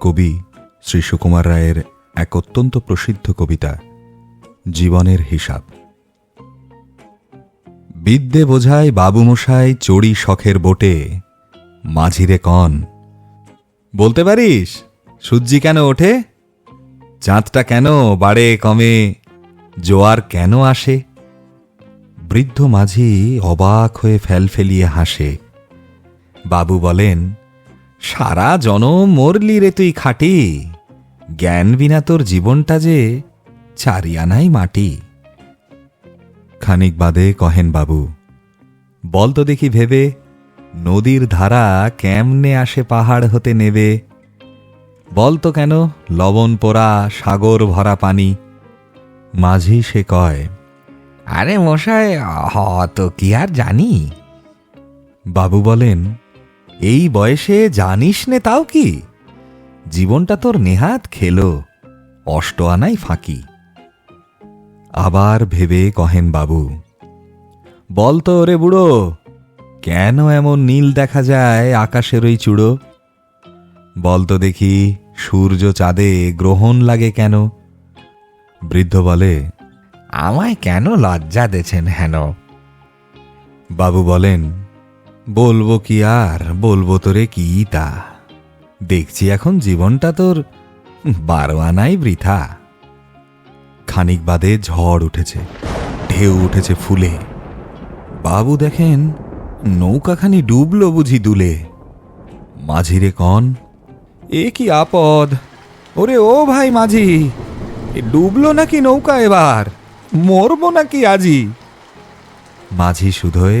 কবি শ্রী সুকুমার রায়ের এক অত্যন্ত প্রসিদ্ধ কবিতা, জীবনের হিসাব। বিদ্যে বোঝায় বাবুমশাই চড়ি শখের বোটে, মাঝিরে কন। বলতে পারিস, সূর্যি কেন ওঠে? চাঁদটা কেন বাড়ে কমে, জোয়ার কেন আসে? বৃদ্ধ মাঝি অবাক হয়ে ফেলফেলিয়ে হাসে। বাবু বলেন সারা জনম মরলি রে তুই খাটি। জ্ঞান বিনা তোর জীবনটা যে চারিয়ানাই মাটি। খানিক বাদে কহেন বাবু বল তো দেখি ভেবে নদীর ধারা কেমনে আসে পাহাড় হতে নেবে? বল তো কেন লবণ পোড়া সাগর ভরা পানি? মাঝি সে কয় আরে মশাই তো কি আর জানি? বাবু বলেন এই বয়সে জানিস নে তাও কি? জীবনটা তোর নেহাত খেলো অষ্ট আনাই ফাঁকি। আবার ভেবে কহেন বাবু, বল তো রে বুড়ো, কেন এমন নীল দেখা যায় আকাশের ওই চূড়ো? বল তো দেখি সূর্য চাঁদে গ্রহণ লাগে কেন? বৃদ্ধ বলে, আমায় কেন লজ্জা দেছেন হেন? বাবু বলেন বলব কি আর, বলব তোরে কি তা? দেখছি এখন জীবনটা তোর বারো আনাই বৃথা। খানিক বাদে ঝড় উঠেছে, ঢেউ উঠেছে ফুলে। বাবু দেখেন, নৌকাখানি ডুবলো বুঝি দুলে। মাঝিরে কন, এ কি আপদ? ওরে ও ভাই মাঝি ডুবলো নাকি নৌকা এবার? মরবো নাকি আজি মাঝি শুধোয়